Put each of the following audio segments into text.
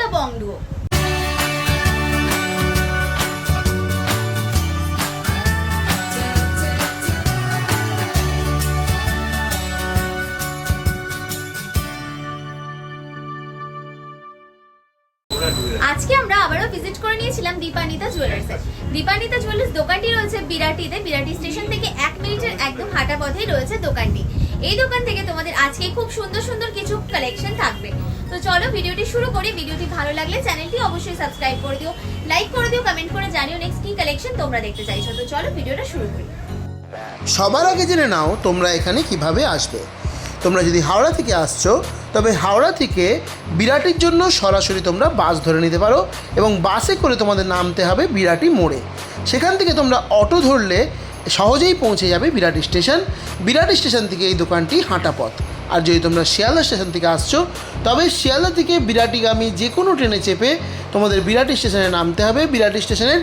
The বংডু আজকে আমরা আবারও ভিজিট করে নিয়েছিলাম দীপানিতা জুয়েলার্সে দীপানিতা জুয়েলার্স দোকানটি রয়েছে বিরাটিতে। বিরাটি স্টেশন থেকে এক মিনিটের একদম হাঁটা পথেই রয়েছে দোকানটি। এই দোকান থেকে তোমাদের আজকে খুব সুন্দর সুন্দর কিছু কালেকশন থাকবে। তো চলো ভিডিওটি শুরু করি। ভিডিওটি ভালো লাগলে চ্যানেলটি অবশ্যই সাবস্ক্রাইব করে দিও লাইক করে দিও কমেন্ট করে জানিও নেক্সট কি কালেকশন তোমরা দেখতে চাইছো। তো চলো ভিডিওটা শুরু করি। সবার আগে জেনে নাও তোমরা এখানে কীভাবে আসবে। তোমরা যদি হাওড়া থেকে আসছো, তবে হাওড়া থেকে বিরাটির জন্য সরাসরি তোমরা বাস ধরে নিতে পারো এবং বাসে করে তোমাদের নামতে হবে বিরাটি মোড়ে। সেখান থেকে তোমরা অটো ধরলে সহজেই পৌঁছে যাবে বিরাটি স্টেশন। বিরাট স্টেশন থেকে এই দোকানটি হাঁটা পথ। আর যদি তোমরা শিয়ালদা স্টেশন থেকে আসছো, তবে শিয়ালদা থেকে বিরাটিগামী যে কোনো ট্রেনে চেপে তোমাদের বিরাটি স্টেশনে নামতে হবে। বিরাট স্টেশনের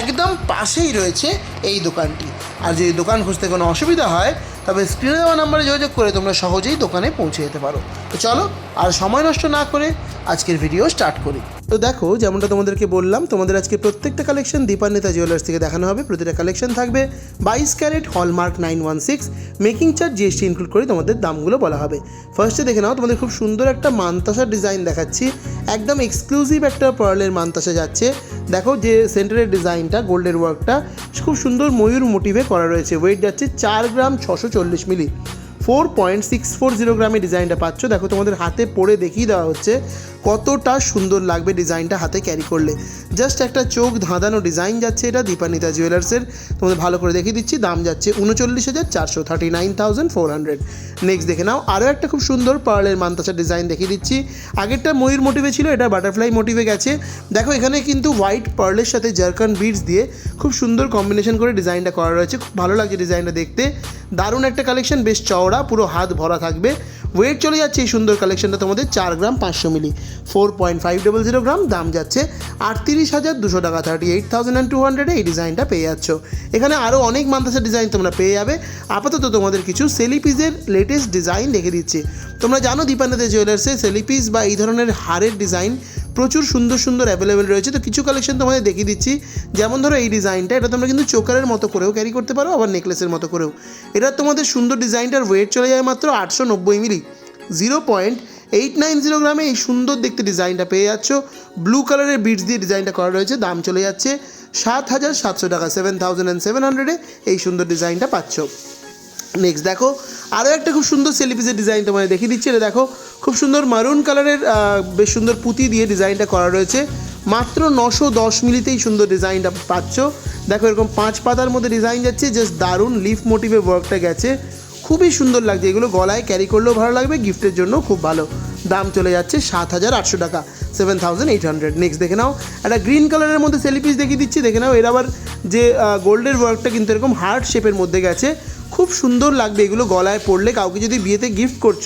একদম পাশেই রয়েছে এই দোকানটি। আর যদি দোকান খুঁজতে কোনো অসুবিধা হয়, তবে স্ক্রিনে দেওয়া নাম্বারে যোগাযোগ করে তোমরা সহজেই দোকানে পৌঁছে যেতে পারো। তো চলো, আর সময় নষ্ট না করে আজকের ভিডিও স্টার্ট করি। তো দেখো, যেমনটা তোমাদেরকে বললাম, তোমাদের আজকে প্রত্যেকটা কালেকশন দীপান্বিতা জুয়েলার্স থেকে দেখানো হবে। প্রতিটা কালেকশন থাকবে বাইশ carat hallmark nine one six making charge GST include করে তোমাদের দামগুলো বলা হবে। ফার্স্টে দেখে নাও, তোমাদের খুব সুন্দর একটা মানতাসার ডিজাইন দেখাচ্ছি। একদম এক্সক্লুসিভ একটা পার্লের মানতাসা যাচ্ছে। দেখো, যে সেন্টারের ডিজাইনটা গোল্ডের ওয়ার্কটা খুব সুন্দর ময়ূর মোটিভে করা রয়েছে। ওয়েট যাচ্ছে চার গ্রাম ছশো চল্লিশ milli four point six four zero গ্রামের ডিজাইনটা পাচ্ছ। দেখো তোমাদের হাতে পরে দেখিয়ে দেওয়া হচ্ছে কতটা সুন্দর লাগবে ডিজাইনটা হাতে ক্যারি করলে। জাস্ট একটা চোখ ধাঁধানো ডিজাইন যাচ্ছে এটা দীপানিতা জুয়েলার্সের। তোমাদের ভালো করে দেখিয়ে দিচ্ছি, দাম যাচ্ছে উনচল্লিশ হাজার চারশো thirty nine thousand four hundred. Next দেখে নাও, আরও একটা খুব সুন্দর পার্লের মান্তাসার ডিজাইন দেখিয়ে দিচ্ছি। আগেরটা ময়ূর মোটিভে ছিল, এটা বাটারফ্লাই মোটিভে গেছে। দেখো এখানে কিন্তু হোয়াইট পার্লের সাথে জারকান বিডস দিয়ে খুব সুন্দর কম্বিনেশন করে ডিজাইনটা করা রয়েছে। খুব ভালো লাগছে ডিজাইনটা দেখতে। দারুণ একটা কালেকশন বেশ চওড়া পুরো হাত ভরা থাকবে। ওয়েট চলে যাচ্ছে এই সুন্দর কালেকশনটা তোমাদের চার গ্রাম পাঁচশো milli. Four point five double zero gram দাম যাচ্ছে আটত্রিশ হাজার দুশো টাকা thirty eight thousand and two হান্ড্রেডে এই ডিজাইনটা পেয়ে যাচ্ছ। এখানে আরও অনেক মান্তাসের ডিজাইন তোমরা পেয়ে যাবে। আপাতত তোমাদের কিছু সেলিপিসের লেটেস্ট ডিজাইন রেখে দিচ্ছি। তোমরা জানো দীপান্বিতা জুয়েলার্সে সেলিপিস বা এই ধরনের হারের ডিজাইন প্রচুর সুন্দর সুন্দর অ্যাভেলেবেল রয়েছে। তো কিছু কালেকশন তোমাদের দেখিয়ে দিচ্ছি। যেমন ধরো এই ডিজাইনটা এটা তোমরা কিন্তু চোকারের মতো করেও ক্যারি করতে পারো, আবার নেকলেসের মতো করেও। এটা তোমাদের সুন্দর ডিজাইনটার ওয়েট চলে যায় মাত্র আটশো নব্বই milli. Zero point eight nine zero গ্রামে এই সুন্দর দেখতে ডিজাইনটা পেয়ে যাচ্ছ। ব্লু কালারের বিটস দিয়ে ডিজাইনটা করা রয়েছে, দাম চলে যাচ্ছে সাত হাজার সাতশো টাকা সেভেন থাউজেন্ড অ্যান্ড সেভেন হান্ড্রেডে এই সুন্দর ডিজাইনটা পাচ্ছ। নেক্সট দেখো আরও একটা খুব সুন্দর সেলিপিসের ডিজাইন তোমায় দেখিয়ে দিচ্ছি। এটা দেখো, খুব সুন্দর মারুন কালারের বেশ সুন্দর পুঁতি দিয়ে ডিজাইনটা করা রয়েছে। মাত্র নশো দশ মিলিতেই সুন্দর ডিজাইনটা পাচ্ছ। দেখো, এরকম পাঁচ পাতার মধ্যে ডিজাইন যাচ্ছে জাস্ট দারুণ লিফ মোটিভে ওয়ার্কটা গেছে। খুবই সুন্দর লাগছে, এগুলো গলায় ক্যারি করলেও ভালো লাগবে গিফটের জন্য খুব ভালো। দাম চলে যাচ্ছে সাত হাজার আটশো টাকা seven thousand eight hundred next দেখে নাও, একটা গ্রিন কালারের মধ্যে সেলিপিস দেখিয়ে দিচ্ছি। দেখে নাও, এর আবার যে গোল্ডের ওয়ার্কটা কিন্তু এরকম হার্ট শেপের মধ্যে গেছে। খুব সুন্দর লাগবে এগুলো গলায় পড়লে। কাউকে যদি বিয়েতে গিফট করছ,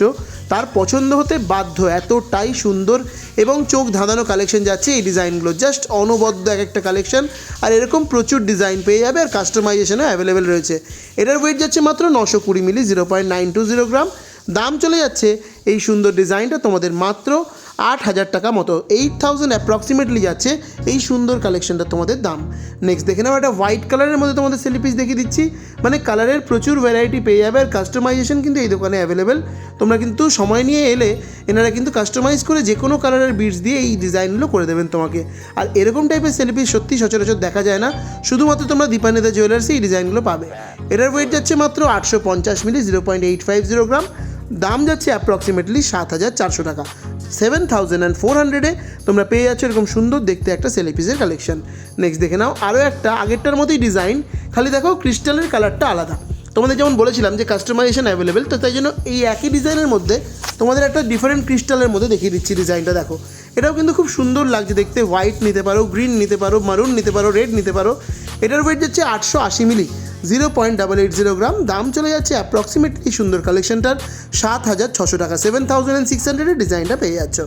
তার পছন্দ হতে বাধ্য, এতটাই সুন্দর এবং চোখ ধাঁধানো কালেকশন যাচ্ছে এই ডিজাইনগুলো জাস্ট অনবদ্য এক একটা কালেকশন আর এরকম প্রচুর ডিজাইন পেয়ে যাবে আর কাস্টমাইজেশনও অ্যাভেলেবেল রয়েছে। এটার ওয়েট যাচ্ছে মাত্র নশো কুড়ি milli zero point nine two zero gram দাম চলে যাচ্ছে এই সুন্দর ডিজাইনটা তোমাদের মাত্র আট হাজার টাকা মতো। এইট থাউজেন্ড অ্যাপ্রক্সিমেটলি যাচ্ছে এই সুন্দর কালেকশনটা তোমাদের দাম। নেক্সট দেখে নাও, একটা হোয়াইট কালারের মধ্যে তোমাদের সেলিপিস দেখিয়ে দিচ্ছি। মানে কালারের প্রচুর ভ্যারাইটি পেয়ে যাবে আর কাস্টমাইজেশন কিন্তু এই দোকানে অ্যাভেলেবেল তোমরা কিন্তু সময় নিয়ে এলে এনারা কিন্তু কাস্টমাইজ করে যে কোনো কালারের বিটস দিয়ে এই ডিজাইনগুলো করে দেবেন তোমাকে। আর এরকম টাইপের সেলিপিস সত্যি সচরাচর দেখা যায় না। শুধুমাত্র তোমরা দীপানিতা জুয়েলার্সে এই ডিজাইনগুলো পাবে। এটার ওয়েট যাচ্ছে মাত্র আটশো পঞ্চাশ milli zero point eight five zero gram দাম যাচ্ছে অ্যাপ্রক্সিমেটলি সাত হাজার চারশো টাকা। সেভেন থাউজেন্ড অ্যান্ড ফোর হান্ড্রেডে তোমরা পেয়ে যাচ্ছ এরকম সুন্দর দেখতে একটা সেলিপিসের কালেকশন নেক্সট দেখে নাও, আরও একটা আগেরটার মতোই ডিজাইন খালি দেখো ক্রিস্টালের কালারটা আলাদা। তোমাদের যেমন বলেছিলাম যে কাস্টমাইজেশন অ্যাভেলেবেল তো তাই জন্য এই একই ডিজাইনের মধ্যে তোমাদের একটা ডিফারেন্ট ক্রিস্টালের মধ্যে দেখিয়ে দিচ্ছি ডিজাইনটা দেখো। এটাও কিন্তু খুব সুন্দর লাগছে দেখতে। হোয়াইট নিতে পারো গ্রিন নিতে পারো মারুন নিতে পারো রেড নিতে পারো। এটার ওয়েট যাচ্ছে আটশো আশি milli zero point double eight zero gram. দাম চলে যাচ্ছে অ্যাপ্রক্সিমেটলি সুন্দর কালেকশনটার সাত হাজার ছশো টাকা। সেভেন থাউজেন্ড অ্যান্ড সিক্স হান্ড্রেডের ডিজাইনটা পেয়ে যাচ্ছ।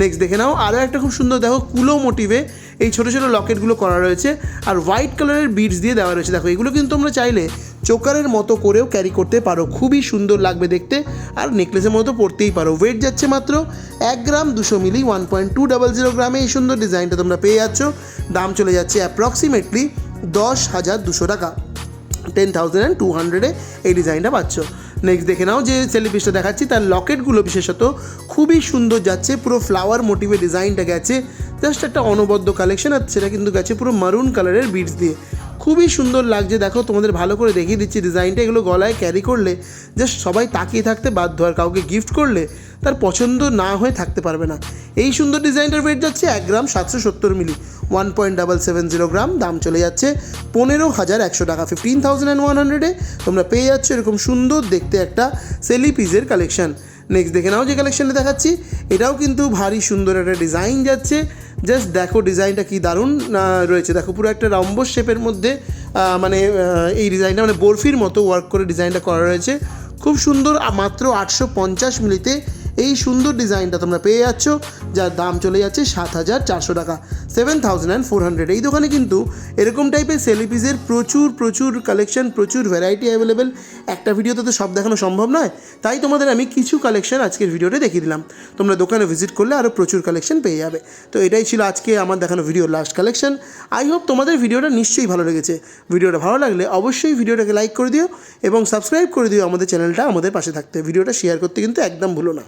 নেক্সট দেখে নাও আরও একটা খুব সুন্দর, দেখো, কুলো মোটিভে এই ছোটো ছোটো লকেটগুলো করা রয়েছে। আর হোয়াইট কালারের বিডস দিয়ে দেওয়া রয়েছে। দেখো, এগুলো কিন্তু তোমরা চাইলে চোকারের মতো করেও ক্যারি করতে পারো। খুবই সুন্দর লাগবে দেখতে। আর নেকলেসের মতো পরতেই পারো। ওয়েট যাচ্ছে মাত্র এক গ্রাম দুশো milli one point two double zero গ্রামে। এই সুন্দর ডিজাইনটা তোমরা পেয়ে যাচ্ছ। দাম চলে যাচ্ছে অ্যাপ্রক্সিমেটলি দশ হাজার দুশো টাকা। টেন থাউজেন্ড অ্যান্ড টু হান্ড্রেডে এই ডিজাইনটা পাচ্ছ। নেক্সট দেখে নাও যে সেলিপিসটা দেখাচ্ছি। তার লকেটগুলো বিশেষত খুবই সুন্দর যাচ্ছে। পুরো ফ্লাওয়ার মোটিভে ডিজাইনটা গেছে। জাস্ট একটা অনবদ্য কালেকশন আর সেটা কিন্তু গেছে পুরো মারুন কালারের বিটস দিয়ে। খুবই সুন্দর লাগছে। দেখো, তোমাদের ভালো করে দেখিয়ে দিচ্ছি। ডিজাইনটা এগুলো গলায় ক্যারি করলে জাস্ট সবাই তাকিয়ে থাকতে বাধ্য। আর কাউকে গিফট করলে তার পছন্দ না হয়ে থাকতে পারবে না। এই সুন্দর ডিজাইনটার ওয়েট যাচ্ছে এক গ্রাম সাতশো সত্তর milli. One point double seven zero gram দাম চলে যাচ্ছে পনেরো হাজার একশো টাকা। ফিফটিন থাউজেন্ড অ্যান্ড ওয়ান হান্ড্রেডে তোমরা পেয়ে যাচ্ছ এরকম সুন্দর দেখতে একটা সেলি পিসের কালেকশন নেক্সট দেখে নাও যে কালেকশানটা দেখাচ্ছি। এটাও কিন্তু ভারী সুন্দর একটা ডিজাইন যাচ্ছে। জাস্ট দেখো ডিজাইনটা কি দারুণ রয়েছে। দেখো পুরো একটা রম্বস শেপের মধ্যে মানে এই ডিজাইনটা মানে বরফির মতো ওয়ার্ক করে ডিজাইনটা করা রয়েছে। খুব সুন্দর মাত্র আটশো পঞ্চাশ মিলিতে এই সুন্দর ডিজাইনটা তোমরা পেয়ে যাচ্ছ, যার দাম চলে যাচ্ছে সাত হাজার চারশো টাকা। Seven thousand and four hundred এই দোকানে কিন্তু এরকম টাইপের সেলিপিসের প্রচুর প্রচুর কালেকশন প্রচুর ভ্যারাইটি অ্যাভেলেবেল একটা ভিডিওতে তো সব দেখানো সম্ভব নয়, তাই তোমাদের আমি কিছু কালেকশন আজকের ভিডিওতে দেখিয়ে দিলাম। তোমরা দোকানে ভিজিট করলে আরও প্রচুর কালেকশন পেয়ে যাবে। তো এটাই ছিল আজকে আমার দেখানো video last collection I hope তোমাদের ভিডিওটা নিশ্চয়ই ভালো লেগেছে। ভিডিওটা ভালো লাগলে অবশ্যই ভিডিওটাকে লাইক করে দিও এবং সাবস্ক্রাইব করে দিও আমাদের চ্যানেলটা আমাদের পাশে থাকতে। ভিডিওটা শেয়ার করতে কিন্তু একদম ভুলো না।